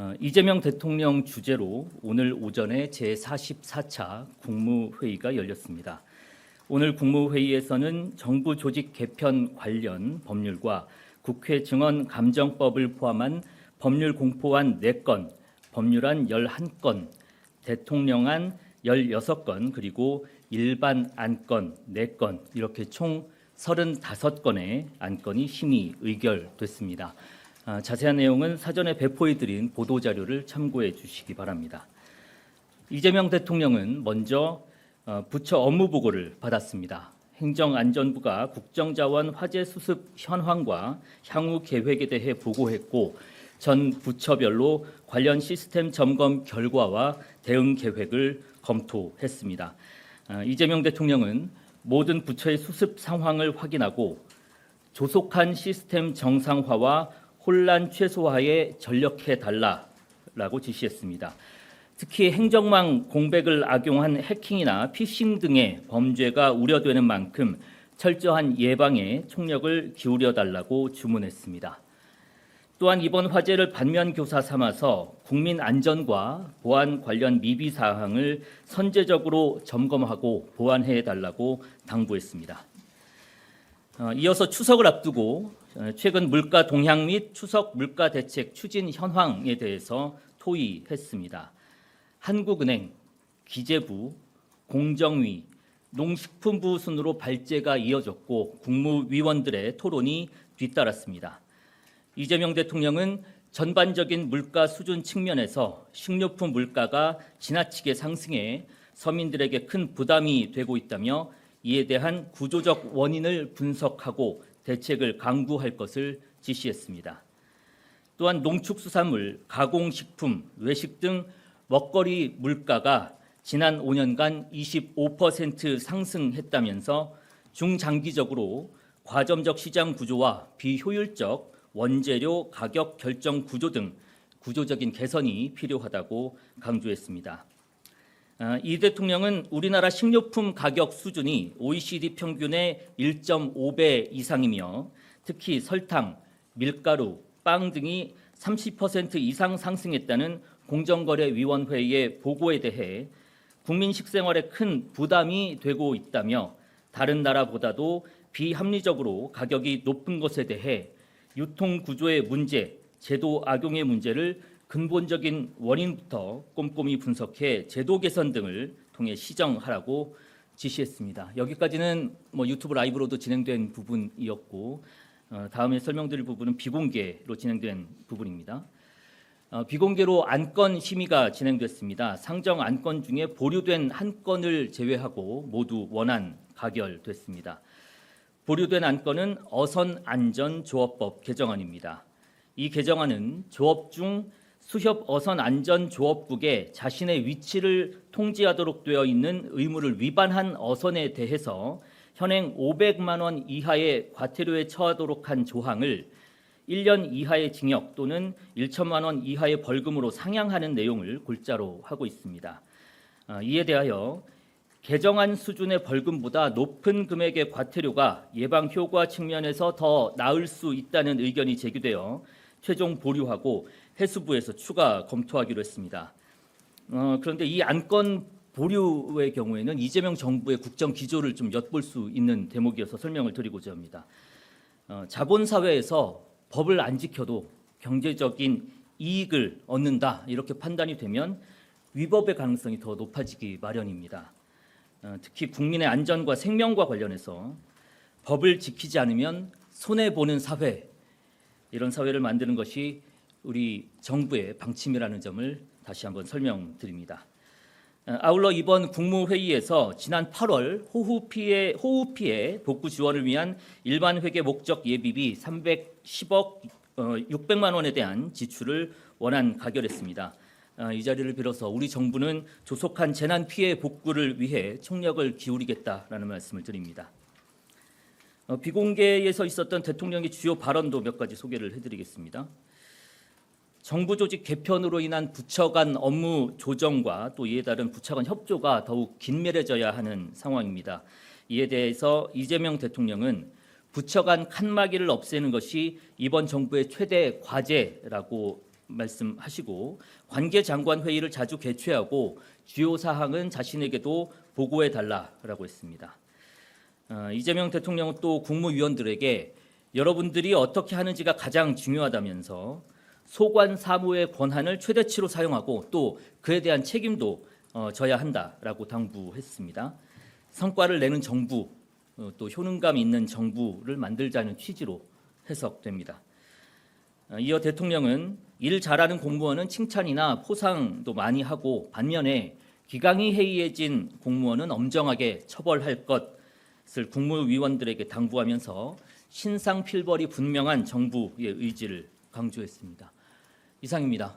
어, 이재명 대통령 주재로 오늘 오전에 제44차 국무회의가 열렸습니다. 오늘 국무회의에서는 정부 조직 개편 관련 법률과 국회 증언 감정법을 포함한 법률 공포안 4건, 법률안 11건, 대통령안 16건, 그리고 일반 안건 4건 이렇게 총 35건의 안건이 심의 의결됐습니다. 아, 자세한 내용은 사전에 배포해드린 보도 자료를 참고해 주시기 바랍니다. 이재명 대통령은 먼저 어, 부처 업무 보고를 받았습니다. 행정안전부가 국정자원 화재 수습 현황과 향후 계획에 대해 보고했고 전 부처별로 관련 시스템 점검 결과와 대응 계획을 검토했습니다. 아, 이재명 대통령은 모든 부처의 수습 상황을 확인하고 조속한 시스템 정상화와 혼란 최소화에 전력해 달라라고 지시했습니다. 특히 행정망 공백을 악용한 해킹이나 피싱 등의 범죄가 우려되는 만큼 철저한 예방에 총력을 기울여 달라고 주문했습니다. 또한 이번 화재를 반면 교사 삼아서 국민 안전과 보안 관련 미비 사항을 선제적으로 점검하고 보완해 달라고 당부했습니다. 어, 이어서 추석을 앞두고 어, 최근 물가 동향 및 추석 물가 대책 추진 현황에 대해서 토의했습니다. 한국은행, 기재부, 공정위, 농식품부 순으로 발제가 이어졌고 국무위원들의 토론이 뒤따랐습니다. 이재명 대통령은 전반적인 물가 수준 측면에서 식료품 물가가 지나치게 상승해 서민들에게 큰 부담이 되고 있다며 이에 대한 구조적 원인을 분석하고 대책을 강구할 것을 지시했습니다. 또한 농축수산물, 가공식품, 외식 등 먹거리 물가가 지난 5년간 25% 상승했다면서 중장기적으로 과점적 시장 구조와 비효율적 원재료 가격 결정 구조 등 구조적인 개선이 필요하다고 강조했습니다. 아, 이 대통령은 우리나라 식료품 가격 수준이 OECD 평균의 1.5배 이상이며 특히 설탕, 밀가루, 빵 등이 30% 이상 상승했다는 공정거래위원회의 보고에 대해 국민 식생활에 큰 부담이 되고 있다며 다른 나라보다도 비합리적으로 가격이 높은 것에 대해 유통 구조의 문제, 제도 악용의 문제를 근본적인 원인부터 꼼꼼히 분석해 제도 개선 등을 통해 시정하라고 지시했습니다. 여기까지는 뭐 유튜브 라이브로도 진행된 부분이었고 어, 다음에 설명드릴 부분은 비공개로 진행된 부분입니다. 어, 비공개로 안건 심의가 진행됐습니다. 상정 안건 중에 보류된 한 건을 제외하고 모두 원안 가결됐습니다. 보류된 안건은 어선 안전 조업법 개정안입니다. 이 개정안은 조업 중 수협 어선 안전 조업국에 자신의 위치를 통지하도록 되어 있는 의무를 위반한 어선에 대해서 현행 500만 원 이하의 과태료에 처하도록 한 조항을 1년 이하의 징역 또는 1천만 원 이하의 벌금으로 상향하는 내용을 골자로 하고 있습니다. 아, 이에 대하여 개정안 수준의 벌금보다 높은 금액의 과태료가 예방 효과 측면에서 더 나을 수 있다는 의견이 제기되어 최종 보류하고 해수부에서 추가 검토하기로 했습니다. 어, 그런데 이 안건 보류의 경우에는 이재명 정부의 국정 기조를 좀 엿볼 수 있는 대목이어서 설명을 드리고자 합니다. 어, 자본 사회에서 법을 안 지켜도 경제적인 이익을 얻는다 이렇게 판단이 되면 위법의 가능성이 더 높아지기 마련입니다. 어, 특히 국민의 안전과 생명과 관련해서 법을 지키지 않으면 손해 보는 사회 이런 사회를 만드는 것이 우리 정부의 방침이라는 점을 다시 한번 설명드립니다. 어, 아울러 이번 국무회의에서 지난 8월 호우 피해 호우 피해 복구 지원을 위한 일반 회계 목적 예비비 310억 600만 원에 대한 지출을 원안 가결했습니다. 어, 이 자리를 빌어서 우리 정부는 조속한 재난 피해 복구를 위해 총력을 기울이겠다라는 말씀을 드립니다. 어, 비공개에서 있었던 대통령의 주요 발언도 몇 가지 소개를 해드리겠습니다. 정부 조직 개편으로 인한 부처 간 업무 조정과 또 이에 따른 부처 간 협조가 더욱 긴밀해져야 하는 상황입니다. 이에 대해서 이재명 대통령은 부처 간 칸막이를 없애는 것이 이번 정부의 최대 과제라고 말씀하시고 관계 장관 회의를 자주 개최하고 주요 사항은 자신에게도 보고해 달라라고 했습니다. 어, 이재명 대통령은 또 국무위원들에게 여러분들이 어떻게 하는지가 가장 중요하다면서 소관 사무의 권한을 최대치로 사용하고 또 그에 대한 책임도 어, 져야 한다라고 당부했습니다. 성과를 내는 정부 어, 또 효능감 있는 정부를 만들자는 취지로 해석됩니다. 어, 이어 대통령은 일 잘하는 공무원은 칭찬이나 포상도 많이 하고 반면에 기강이 해이해진 공무원은 엄정하게 처벌할 것을 국무위원들에게 당부하면서 신상 필벌이 분명한 정부의 의지를 강조했습니다. 이상입니다.